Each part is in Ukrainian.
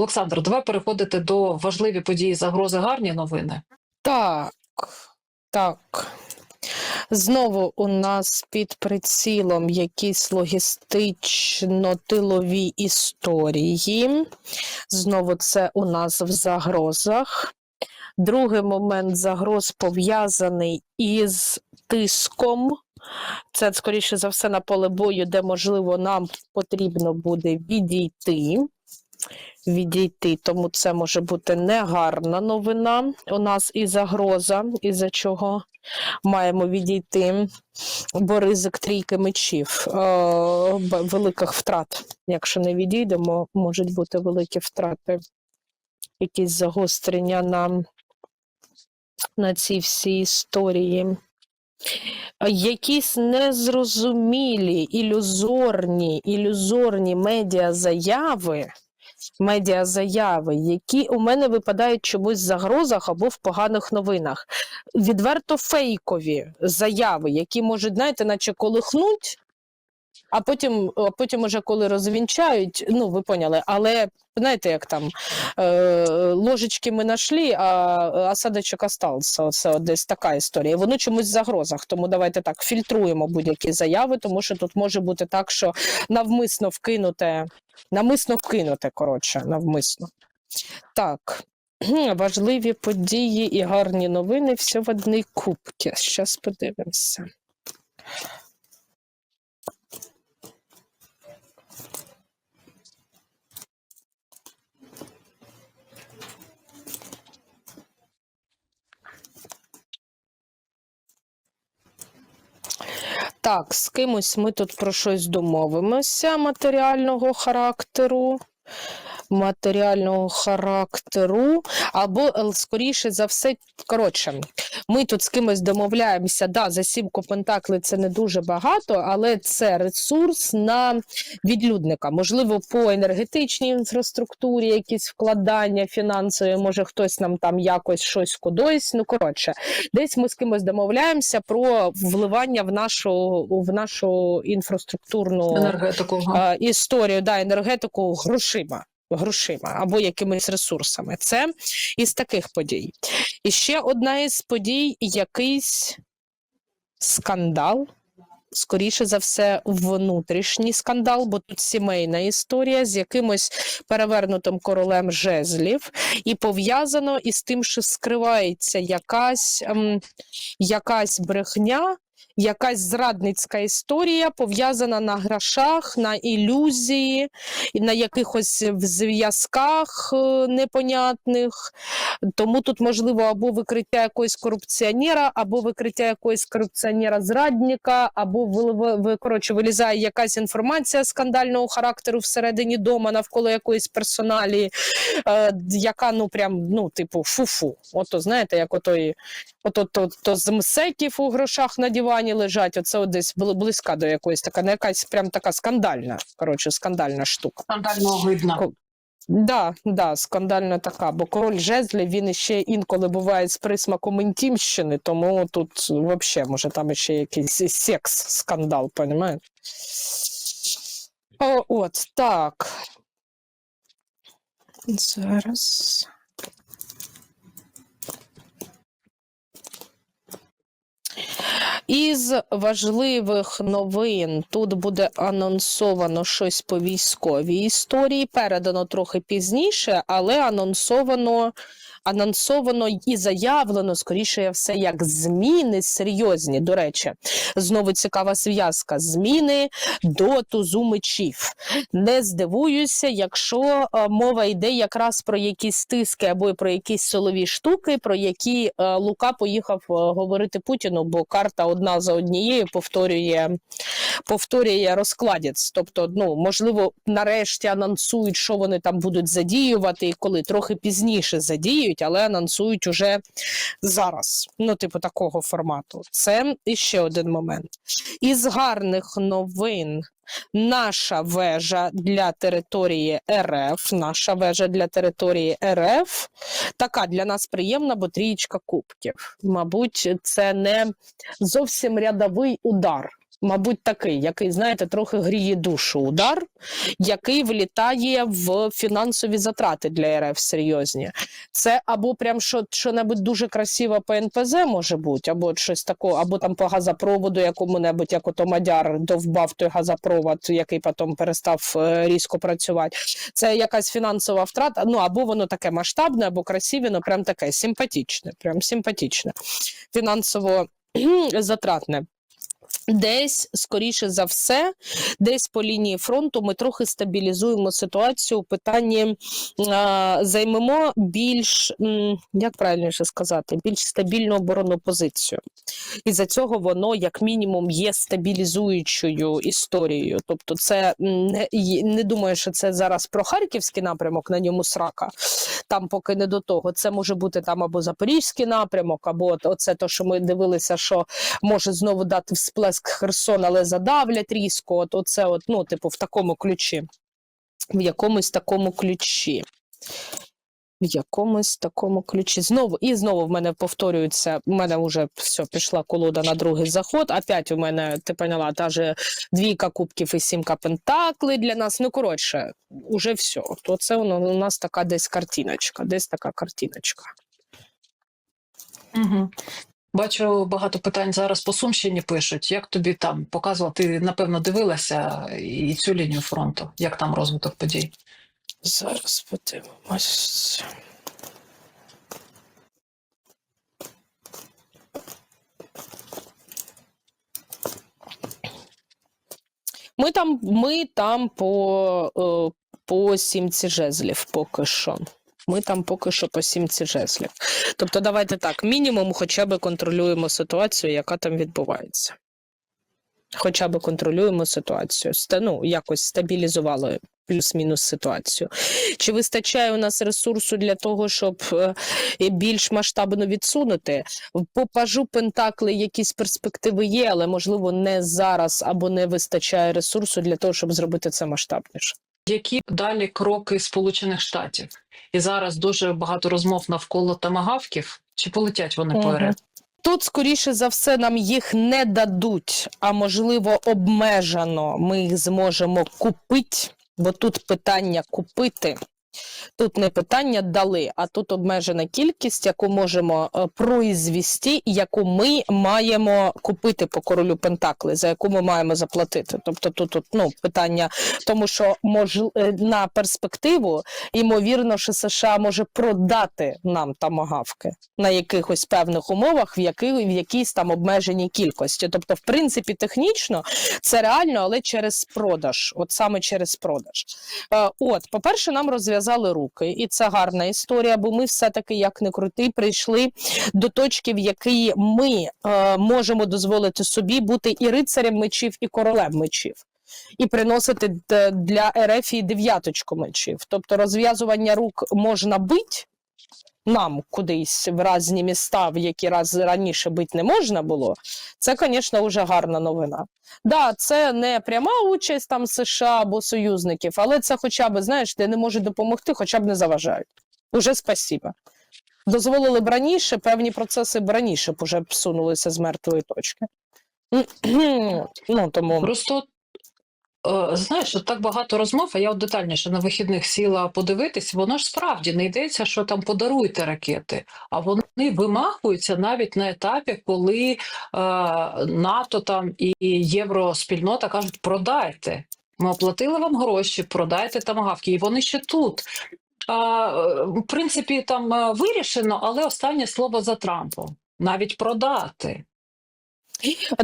Олександр, давай переходити до важливі події загрози гарні новини. Так, так. Знову у нас під прицілом якісь логістично-тилові історії. Знову це у нас в загрозах. Другий момент загроз пов'язаний із тиском. Це, скоріше за все, на поле бою, де, можливо, нам потрібно буде відійти. Відійти, тому це може бути негарна новина. У нас і загроза, із-за чого маємо відійти, бо ризик трійки мечів, е, великих втрат. Якщо не відійдемо, можуть бути великі втрати, якісь загострення на, на ці всі історії. Якісь незрозумілі, ілюзорні, ілюзорні медіазаяви, медіазаяви, які у мене випадають чомусь в загрозах або в поганих новинах. Відверто фейкові заяви, які можуть, знаєте, наче колихнуть, а потім, а потім уже коли розвінчають, ну ви поняли, але знаєте, як там е, ложечки ми знайшли, а осадочок остався. От десь така історія. Воно чомусь в загрозах. Тому давайте так фільтруємо будь-які заяви, тому що тут може бути так, що навмисно вкинуте, навмисно вкинуте, коротше, навмисно. Так. Важливі події і гарні новини все в одній кубці. Зараз подивимося. Так, з кимось ми тут про щось домовимося матеріального характеру. Матеріального характеру, або е, скоріше за все, коротше, ми тут з кимось домовляємося. Да, за сімку пентакли це не дуже багато, але це ресурс на відлюдника. Можливо, по енергетичній інфраструктурі, якісь вкладання фінансові, може хтось нам там якось щось кудись. Ну коротше, десь ми з кимось домовляємося про вливання в нашу в нашу інфраструктурну Енергетику. е, історію, да, енергетику грошима. Грошима або якимись ресурсами. Це із таких подій. І ще одна із подій якийсь скандал. Скоріше за все, внутрішній скандал, бо тут сімейна історія з якимось перевернутим королем жезлів, і пов'язано із тим, що скривається якась, ем, якась брехня, якась зрадницька історія, пов'язана на грошах, на ілюзії, на якихось зв'язках е, непонятних. Тому тут можливо або викриття якогось корупціонера, або викриття якогось корупціонера-зрадника, або коротше, вилізає якась інформація скандального характеру всередині дома навколо якоїсь персоналії, е, яка ну прям ну, типу, фу-фу. Ото знаєте, як отой, ото то, то з мсеків у грошах на дивані лежать. Оце от десь бли- близька до якоїсь така, не якась прям така скандальна, коротше, скандальна штука. Скандально огидна. Ко- Да, да, скандальна така, бо король жезлів він ще інколи буває з присмаком інтімщини, тому тут взагалі може там ще якийсь секс-скандал, понімаєте? От, так. Зараз. Із важливих новин тут буде анонсовано щось по військовій історії. Передано трохи пізніше, але анонсовано, анонсовано і заявлено, скоріше все, як зміни серйозні. До речі, знову цікава зв'язка. Зміни до тузу мечів. Не здивуюся, якщо е, мова йде якраз про якісь тиски або про якісь силові штуки, про які е, Лука поїхав е, говорити Путіну, бо карта одна за однією повторює, повторює розкладець. Тобто, ну можливо, нарешті анонсують, що вони там будуть задіювати, і коли трохи пізніше задіють, але анонсують уже зараз. Ну, типу, такого формату. Це іще один момент. Із гарних новин. Наша вежа для території РФ, наша вежа для території РФ така для нас приємна, бо трієчка кубків. Мабуть, це не зовсім рядовий удар. Мабуть, такий, який, знаєте, трохи гріє душу удар, який влітає в фінансові затрати для РФ серйозні. Це або прям що, що-небудь дуже красиво по НПЗ може бути, або щось такого, або там по газопроводу якому-небудь, як ото Мадяр довбав той газопровод, який потім перестав е, різко працювати. Це якась фінансова втрата. Ну або воно таке масштабне, або красиве, ну прям таке симпатичне, прям симпатичне, фінансово затратне. Десь, скоріше за все, десь по лінії фронту ми трохи стабілізуємо ситуацію у питанні, а, займемо більш, як правильніше сказати, більш стабільну оборонну позицію. І за цього воно, як мінімум, є стабілізуючою історією. Тобто, це не, не думаю, що це зараз про харківський напрямок, на ньому срака. Там поки не до того. Це може бути там або запорізький напрямок, або оце то, що ми дивилися, що може знову дати всплеск Херсон, але задавлять різко. От оце, от, ну, типу, в такому ключі. В якомусь такому ключі. В якомусь такому ключі. Знову і знову в мене повторюється. У мене вже все пішла колода на другий заход. Опять у мене ти поняла, та же двійка кубків і сімка пентаклей для нас. Ну коротше, уже все. То це у нас така десь картиночка, десь така картиночка. Угу. Бачу, багато питань зараз по Сумщині пишуть. Як тобі там показувала? Ти напевно дивилася і цю лінію фронту. Як там розвиток подій? Зараз подивимось. Ми там, ми там по, е, по сімці жезлів поки що. Ми там поки що по сімці жезлів. Тобто, давайте так, мінімум хоча б контролюємо ситуацію, яка там відбувається. Хоча б контролюємо ситуацію. Ну, якось стабілізували плюс-мінус ситуацію. Чи вистачає у нас ресурсу для того, щоб е, більш масштабно відсунути? По пажу Пентакли якісь перспективи є, але можливо не зараз або не вистачає ресурсу для того, щоб зробити це масштабніше. Які далі кроки Сполучених Штатів? І зараз дуже багато розмов навколо тамагавків. Чи полетять вони по РФ? Тут, скоріше за все, нам їх не дадуть, а можливо, обмежено ми їх зможемо купити, бо тут питання купити. Тут не питання дали, а тут обмежена кількість, яку можемо е, произвести, і яку ми маємо купити по королю Пентакли, за яку ми маємо заплатити. Тобто тут, тут ну, питання, тому що мож, е, на перспективу, ймовірно, що США може продати нам тамагавки на якихось певних умовах, в, який, в якійсь там обмеженій кількості. Тобто, в принципі, технічно це реально, але через продаж, от саме через продаж. Е, От, по-перше, нам розв'язали руки, і це гарна історія, бо ми все-таки, як не крути, прийшли до точки, в якій ми е, можемо дозволити собі бути і рицарем мечів, і королем мечів. І приносити для Ерефії дев'яточку мечів. Тобто розв'язування рук можна бити нам кудись в різні міста, в які раз раніше бити не можна було. Це, звісно, вже гарна новина. Да, це не пряма участь там США або союзників, але це хоча б, знаєш, де не можуть допомогти, хоча б не заважають. Уже спасіба. Дозволили б раніше, певні процеси б раніше б уже б сунулися з мертвої точки. ну, тому... Просто знаєш, от так багато розмов, а я от детальніше на вихідних сіла подивитись, воно ж справді не йдеться, що там подаруйте ракети, а вони вимахуються навіть на етапі, коли е, НАТО там і Євроспільнота кажуть, продайте. Ми оплатили вам гроші, продайте тамагавки, і вони ще тут. А, е, в принципі, там е, вирішено, але останнє слово за Трампом. Навіть продати.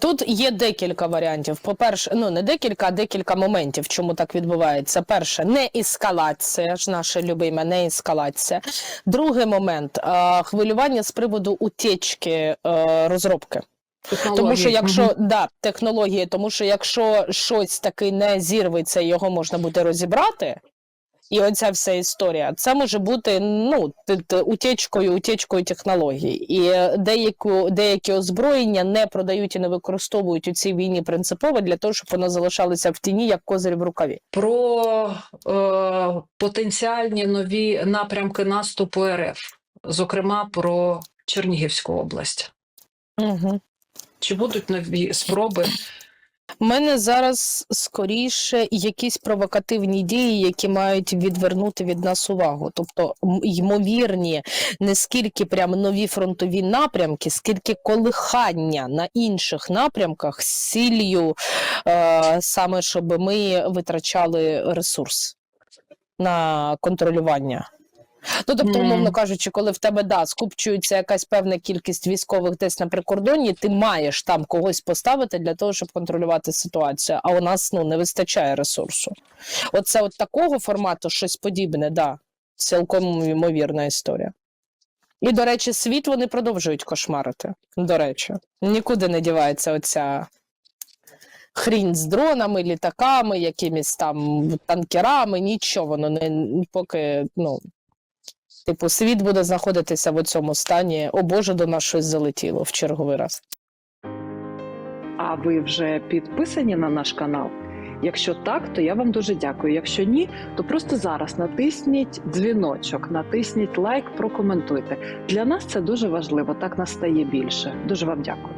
Тут є декілька варіантів. По-перше, ну не декілька, а декілька моментів, чому так відбувається. Перше, не ескалація ж наше любиме, не ескалація. Другий момент е, хвилювання з приводу утечки е, розробки. Тому що Технології. якщо да, технології, тому що якщо щось таки не зірветься, його можна буде розібрати. І оця вся історія, це може бути ну утечкою, утечкою технологій. І деяку, деякі озброєння не продають і не використовують у цій війні принципово для того, щоб воно залишалося в тіні як козирь в рукаві. про е, потенціальні нові напрямки наступу РФ, зокрема про Чернігівську область. Угу. Чи будуть нові спроби У мене зараз скоріше якісь провокативні дії, які мають відвернути від нас увагу. Тобто, ймовірні не скільки прям нові фронтові напрямки, скільки колихання на інших напрямках з ціллю е, саме, щоб ми витрачали ресурс на контролювання. Ну, тобто, умовно кажучи, коли в тебе да, скупчується якась певна кількість військових десь на прикордонні, ти маєш там когось поставити для того, щоб контролювати ситуацію. А у нас ну не вистачає ресурсу. Оце от такого формату щось подібне, да, цілком ймовірна історія. І, до речі, світ вони продовжують кошмарити. До речі, нікуди не дівається оця хрінь з дронами, літаками, якимись там танкерами, нічого воно не поки, ну. Типу, світ буде знаходитися в цьому стані. О Боже, до нас щось залетіло в черговий раз. А ви вже підписані на наш канал? Якщо так, то я вам дуже дякую. Якщо ні, то просто зараз натисніть дзвіночок, натисніть лайк, прокоментуйте. Для нас це дуже важливо. Так нас стає більше. Дуже вам дякую.